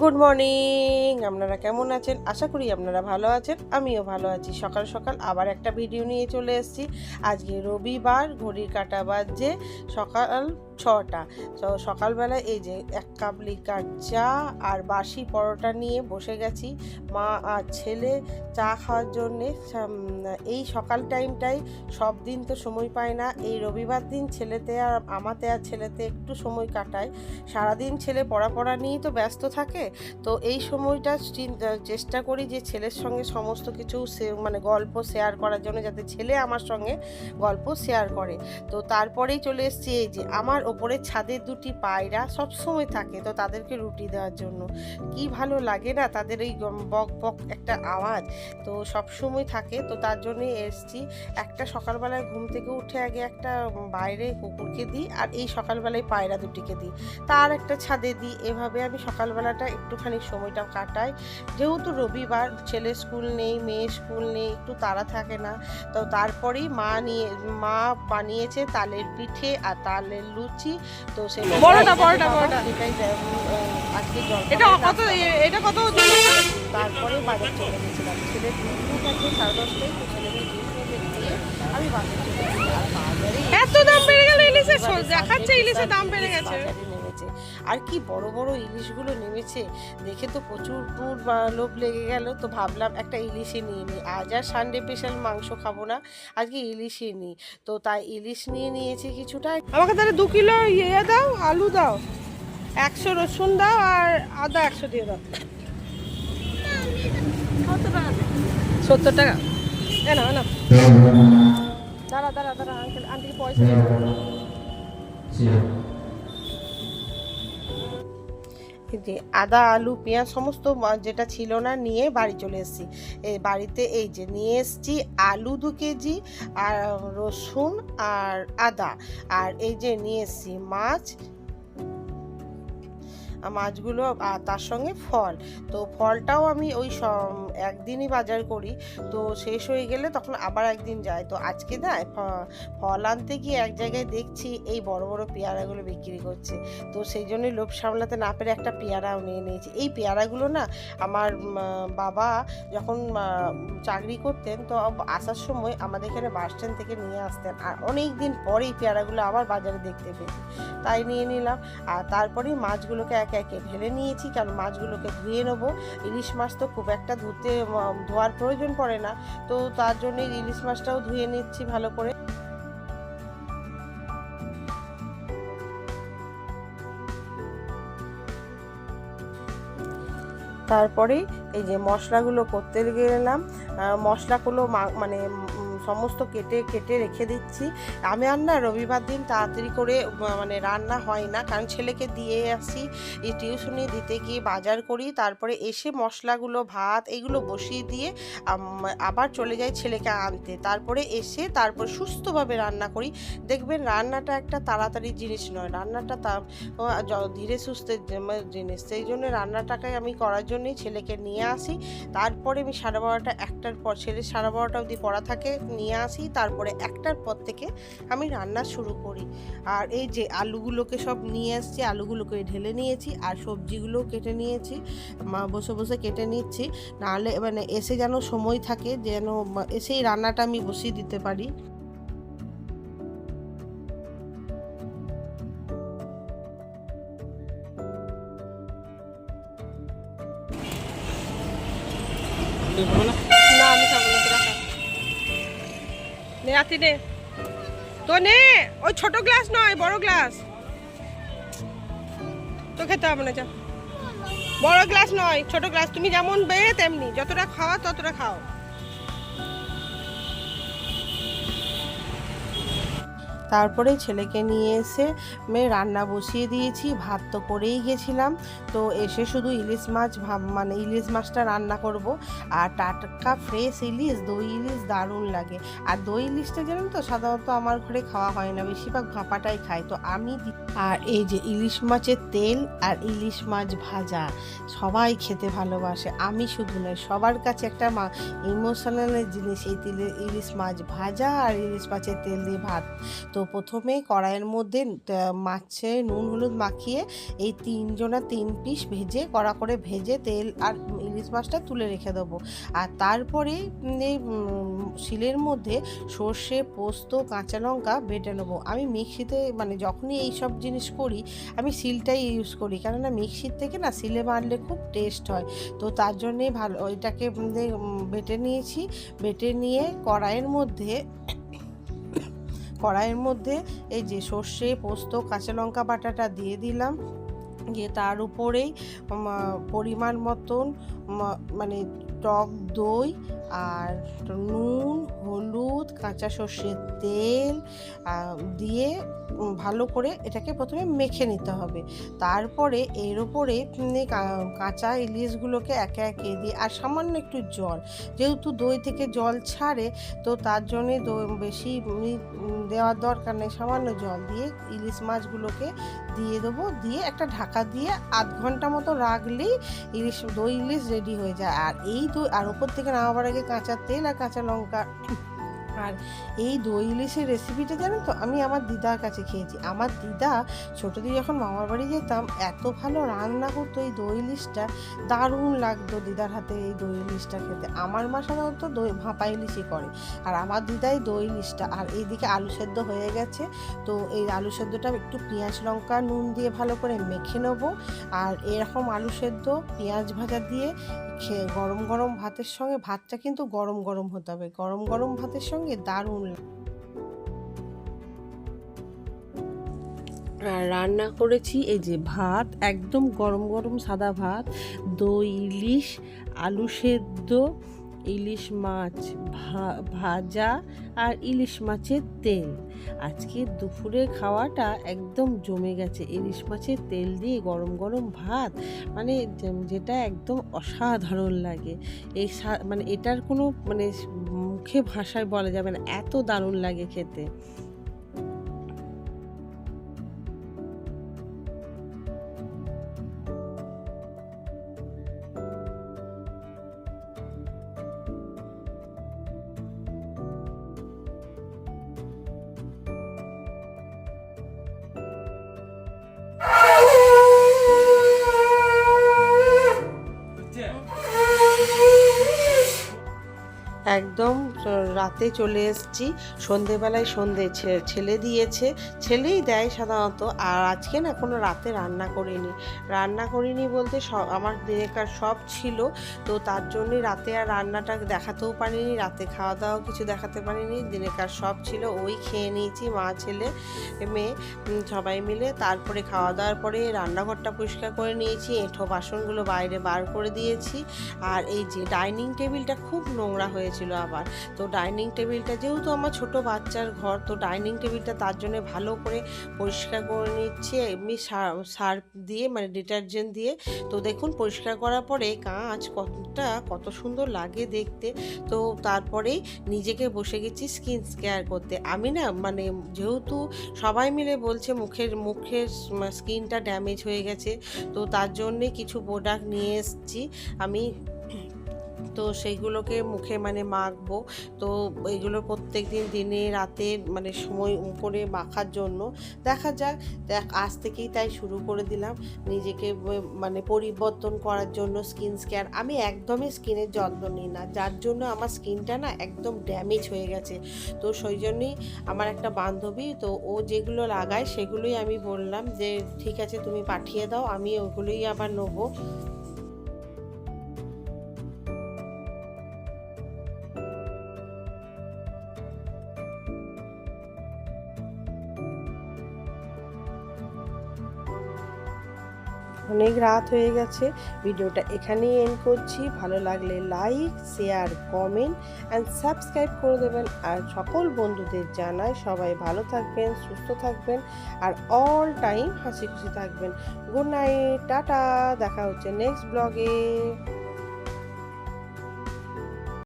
Good morning আপনারা কেমন আছেন? আশা করি আপনারা ভালো আছেন। আমিও ভালো আছি। সকাল সকাল আবার একটা ভিডিও নিয়ে চলে এসেছি। আজকে রবিবার, ঘড়ির কাটা বাজছে সকাল ছটা। তো সকালবেলা এই যে এক কাপ লিকার চা আর বাসি পরোটা নিয়ে বসে গেছি। মা আর ছেলে চা খাওয়ার জন্যে। এই সকাল টাইমটাই সব দিন তো সময় পায় না। এই রবিবার দিন ছেলেতে আর আমাতে আর ছেলেতে একটু সময় কাটায়। সারাদিন ছেলে পড়া পড়া নিয়েই তো ব্যস্ত থাকে। তো এই সময়টা চেষ্টা করি যে ছেলের সঙ্গে সমস্ত কিছু মানে গল্প শেয়ার করার জন্য যাতে ছেলে আমার সঙ্গে গল্প শেয়ার করে। তো তারপরেই চলে এসেছি এই যে আমার ওপরে ছাদের দুটি পায়রা সব সময় থাকে তো তাদেরকে রুটি দেওয়ার জন্য। কি ভালো লাগে না তাদের এই বক বক একটা আওয়াজ। তো সব সময় থাকে তো তার জন্যই এসেছি। একটা সকালবেলায় ঘুম থেকে উঠে আগে একটা বাইরে কুকুরকে দিই আর এই সকালবেলায় পায়রা দুটিকে দিই। তার একটা ছাদে দিই। এভাবে আমি সকালবেলাটা একটুখানি সময়টা কাটাই যেহেতু রবিবার ছেলে স্কুল নেই মেয়ে স্কুল নেই একটু তাড়া থাকে না তো তারপরেই মা নিয়ে মা বানিয়েছে তালের পিঠে আর তালের লুচি। তো সেটা বড়টা, বড়টা, বড়টা। সেটাই আজকে জল এটা কত এটা কত তারপরে বাজার চলে গেছিলাম। সাড়ে দশটায় ডিউটি দিয়ে আমি বাজার চলে গেছি। আর বাজারে এত দাম বেড়ে গেল ইলিশের দেখাচ্ছে ইলিশের দাম বেড়ে গেছে। আর কি বড় বড় ইলিশগুলো নেমেছে। দেখে তো প্রচুর দূর বা- লোভ লেগে গেল তো ভাবলাম একটা ইলিশে নিয়ে নিই। আজ আর সানডে স্পেশাল মাংস খাব না আজকে ইলিশই নিই। তো তাই ইলিশ নিয়ে নিয়েছি কিছুটা। আমাকে তাহলে দু কিলো ইয়ে দাও আলু দাও একশো রসুন দাও আর আদা একশো দিয়ে দাও। সত্তর টাকা। এ না না। দাঁড়া দাঁড়া দাঁড়া আঙ্কেল আন্টিকে পয়সা যে আদা, আলু, পেঁয়াজ সমস্ত যেটা ছিল না নিয়ে বাড়ি চলে এসেছি। এই বাড়িতে এই যে নিয়ে এসেছি আলু দু কেজি আর রসুন আর আদা। আর এই যে নিয়ে এসেছি মাছ মাছগুলো আর তার সঙ্গে ফল। তো ফলটাও আমি ওই একদিনই বাজার করি। তো শেষ হয়ে গেলে তখন আবার একদিন যায়। তো আজকে না ফল আনতে গিয়ে এক জায়গায় দেখছি এই বড় বড় পেয়ারাগুলো বিক্রি করছে। তো সেই জন্যই লোভ সামলাতে না পেরে একটা পেয়ারাও নিয়ে নিয়েছি। এই পেয়ারাগুলো না, আমার বাবা যখন চাকরি করতেন, তো আসার সময় আমাদের এখানে বাস স্ট্যান্ড থেকে নিয়ে আসতেন। আর অনেক দিন পরেই পেয়ারাগুলো আবার বাজারে দেখতে পেয়েছি। তাই নিয়ে নিলাম। আর তারপরেই মাছগুলোকে একে একে ঢেলে নিয়েছি কারণ মাছগুলোকে ধুয়ে নেব। ইলিশ মাছ তো খুব একটা ধুতে ধোয়ার প্রয়োজন পড়ে না। তো তার জন্য ইলিশ মাছটাও ধুয়ে নিচ্ছি ভালো করে। তারপরে এই যে মশলাগুলো করতে গেলাম মশলাগুলো মানে সমস্ত কেটে কেটে রেখে দিচ্ছি। আমি আর না রবিবার দিন তাড়াতাড়ি করে মানে রান্না হয় না। কারণ ছেলেকে দিয়ে আসি টিউশনি দিতে গিয়ে বাজার করি, তারপরে এসে মশলাগুলো, ভাত এগুলো বসিয়ে দিয়ে আবার চলে যাই ছেলেকে আনতে। তারপরে এসে তারপর সুস্থভাবে রান্না করি। দেখবেন রান্নাটা একটা তাড়াতাড়ি জিনিস নয়। রান্নাটা তা ধীরে সুস্থে জিনিস। সেই জন্য রান্নাটাকে আমি করার জন্যই ছেলেকে নিয়ে আসি। তারপরে আমি সাড়ে বারোটা, একটার পর ছেলে সাড়ে বারোটা অবধি পড়া থাকে নিয়ে আসি, তারপরে একটার পর থেকে আমি রান্না শুরু করি। আর এই যে আলুগুলোকে সব নিয়ে আসছি আলুগুলোকে ঢেলে নিয়েছি আর সবজিগুলোও কেটে নিয়েছি। মা বসে বসে কেটে নিচ্ছি। নাহলে মানে এসে যেন সময় থাকে, যেন এসেই রান্নাটা আমি বসিয়ে দিতে পারি। না নে আতি নে। তো নে, ওই ছোট গ্লাস নয়, বড় গ্লাস। তো খেতে হবে না, যা। বড় গ্লাস নয়, ছোট গ্লাস। তুমি যেমন বেয়ে, তেমনি। যতটা খাওয়া, ততটা খাও। তারপরে ছেলেকে নিয়ে এসে আমি রান্না বসিয়ে দিয়েছি, ভাত তো করেই গেছিলাম। তো এসে শুধু ইলিশ মাছ ভাব মানে ইলিশ মাছটা রান্না করব। আর টাটকা ফ্রেশ ইলিশ, দই ইলিশ দারুণ লাগে। আর দই ইলিশটা জানেন তো, সাধারণত আমার ঘরে খাওয়া হয় না, বেশিরভাগ ভাপাটাই খাই। তো আমি আর এই যে ইলিশ মাছের তেল আর ইলিশ মাছ ভাজা, সবাই খেতে ভালোবাসে। আমি শুধু নয় সবার কাছে একটা মা, ইমোশনাল জিনিস এই তিলে ইলিশ মাছ ভাজা আর ইলিশ মাছের তেল দিয়ে ভাত। তো তো প্রথমে কড়াইয়ের মধ্যে মাছে নুন হলুদ মাখিয়ে এই তিনজনা তিন পিস ভেজে কড়া করে ভেজে তেল আর ইলিশ মাছটা তুলে রেখে দেবো। আর তারপরে এই শিলের মধ্যে সর্ষে পোস্ত কাঁচা লঙ্কা বেটে নেব। আমি মিক্সিতে মানে যখনই এই সব জিনিস করি আমি শিলটাই ইউজ করি। কেননা মিক্সির থেকে না শিলে মারলে খুব টেস্ট হয়। তো তার জন্যে ভালো উম, বেটে নিয়েছি। বেটে নিয়ে কড়াইয়ের মধ্যে কড়াইয়ের মধ্যে এই যে সর্ষে, পোস্ত, কাঁচা লঙ্কা বাটাটা দিয়ে দিলাম। দিয়ে তার উপরেই পরিমাণ মতন মানে টক দই আর নুন, হলুদ, কাঁচা সর্ষের তেল দিয়ে ভালো করে এটাকে প্রথমে মেখে নিতে হবে। তারপরে এর কা- কাঁচা ইলিশগুলোকে একে একে দিয়ে, আর সামান্য একটু জল। যেহেতু দই থেকে জল ছাড়ে, তো তার জন্যে বেশি দেওয়ার দরকার নেই। সামান্য জল দিয়ে ইলিশ মাছগুলোকে দিয়ে দেবো। দিয়ে একটা ঢাকা দিয়ে আধ ঘণ্টা মতো রাখলেই ইলিশ, দই ইলিশ রেডি হয়ে যায়। আর এই দই, আর ওপর থেকে নামাবার আগে কাঁচা তেল আর কাঁচা লঙ্কা। আর এই দই ইলিশের রেসিপিটা জানেন তো? আমি আমার দিদার কাছে খেয়েছি। আমার দিদা ছোটো দিয়ে যখন মামার বাড়ি যেতাম, এত ভালো রান্না করতো এই দই ইলিশটা। দারুণ লাগতো দিদার হাতে এই দই ইলিশটা খেতে। আমার মা সাধারণত দই, ভাপা ইলিশই করে। আর আমার দিদাই দই ইলিশটা। আর এইদিকে আলু সেদ্ধ হয়ে গেছে। তো এই আলু সেদ্ধটা একটু পেঁয়াজ, লঙ্কা, নুন দিয়ে ভালো করে মেখে নেব। আর এরকম আলু সেদ্ধ, পেঁয়াজ ভাজা দিয়ে খেয়ে গরম গরম ভাতের সঙ্গে ভাতটা কিন্তু গরম গরম হতে হবে। গরম গরম ভাতের সঙ্গে দারুণ আর রান্না করেছি এই যে ভাত, একদম গরম গরম সাদা ভাত, দই, ইলিশ, আলু সেদ্ধ ইলিশ মাছ ভাজা আর ইলিশ মাছের তেল। আজকে দুপুরে খাওয়াটা একদম জমে গেছে। ইলিশ মাছের তেল দিয়ে গরম গরম ভাত মানে যেটা একদম অসাধারণ লাগে। এই মানে এটার কোনো মানে মুখে ভাষায় বলা যাবে না, এত দারুণ লাগে খেতে। একদম রাতে চলে এসেছি। সন্ধেবেলায় সন্ধে ছেলে দিয়েছে। ছেলেই দেয় সাধারণত। আর আজকে না কোনো রাতে রান্না করিনি। রান্না করিনি বলতে সব আমার দিনেকার সব ছিল। তো তার জন্যই রাতে আর রান্নাটা দেখাতেও পারিনি, রাতে খাওয়া দাওয়া কিছু দেখাতে পারিনি। দিনেকার সব ছিল, ওই খেয়ে নিয়েছি মা, ছেলে, মেয়ে সবাই মিলে। তারপরে খাওয়া দাওয়ার পরে রান্নাঘরটা পরিষ্কার করে নিয়েছি, এঁঠো বাসনগুলো বাইরে বার করে দিয়েছি। আর এই যে ডাইনিং টেবিলটা খুব নোংরা হয়েছিল। আবার। তো ডাইনিং টেবিলটা যেহেতু আমার ছোট বাচ্চার ঘর, তো ডাইনিং টেবিলটা তার জন্য ভালো করে পরিষ্কার করে নিচ্ছে, এমনি সার্ফ দিয়ে মানে ডিটারজেন্ট দিয়ে। তো দেখুন, পরিষ্কার করার পরে কাঁচ কতটা, কত সুন্দর লাগে দেখতে। তো তারপরেই নিজেকে বসে গেছি স্কিন কেয়ার করতে। আমি না মানে যেহেতু সবাই মিলে বলছে মুখের মুখের স্কিনটা ড্যামেজ হয়ে গেছে, তো তার জন্যে কিছু প্রোডাক্ট নিয়ে এসেছি। আমি তো সেইগুলোকে মুখে মানে মাখবো। তো এইগুলো প্রত্যেক দিন দিনে রাতে মানে সময় করে মাখার জন্য। দেখা যাক, দেখ, আজ থেকেই তাই শুরু করে দিলাম। নিজেকে মানে পরিবর্তন করার জন্য স্কিন কেয়ার আমি একদমই স্কিনের যত্ন নিই না। যার জন্য আমার স্কিনটা না একদম ড্যামেজ হয়ে গেছে। তো সেই জন্যই আমার একটা বান্ধবী, তো ও যেগুলো লাগায় সেগুলোই আমি বললাম যে, ঠিক আছে, তুমি পাঠিয়ে দাও, আমি ওগুলোই আবার নেব। অনেক রাত হয়ে গেছে। ভিডিওটা এখানেই এন্ড করছি। ভালো লাগলে like share comment and subscribe করে দেবেন। আর সকল বন্ধুদের জানাই সবাই ভালো থাকবেন, সুস্থ থাকবেন আর অল টাইম হাসি খুশি থাকবেন। গুড নাইট টাটা, দেখা হচ্ছে নেক্সট ব্লগে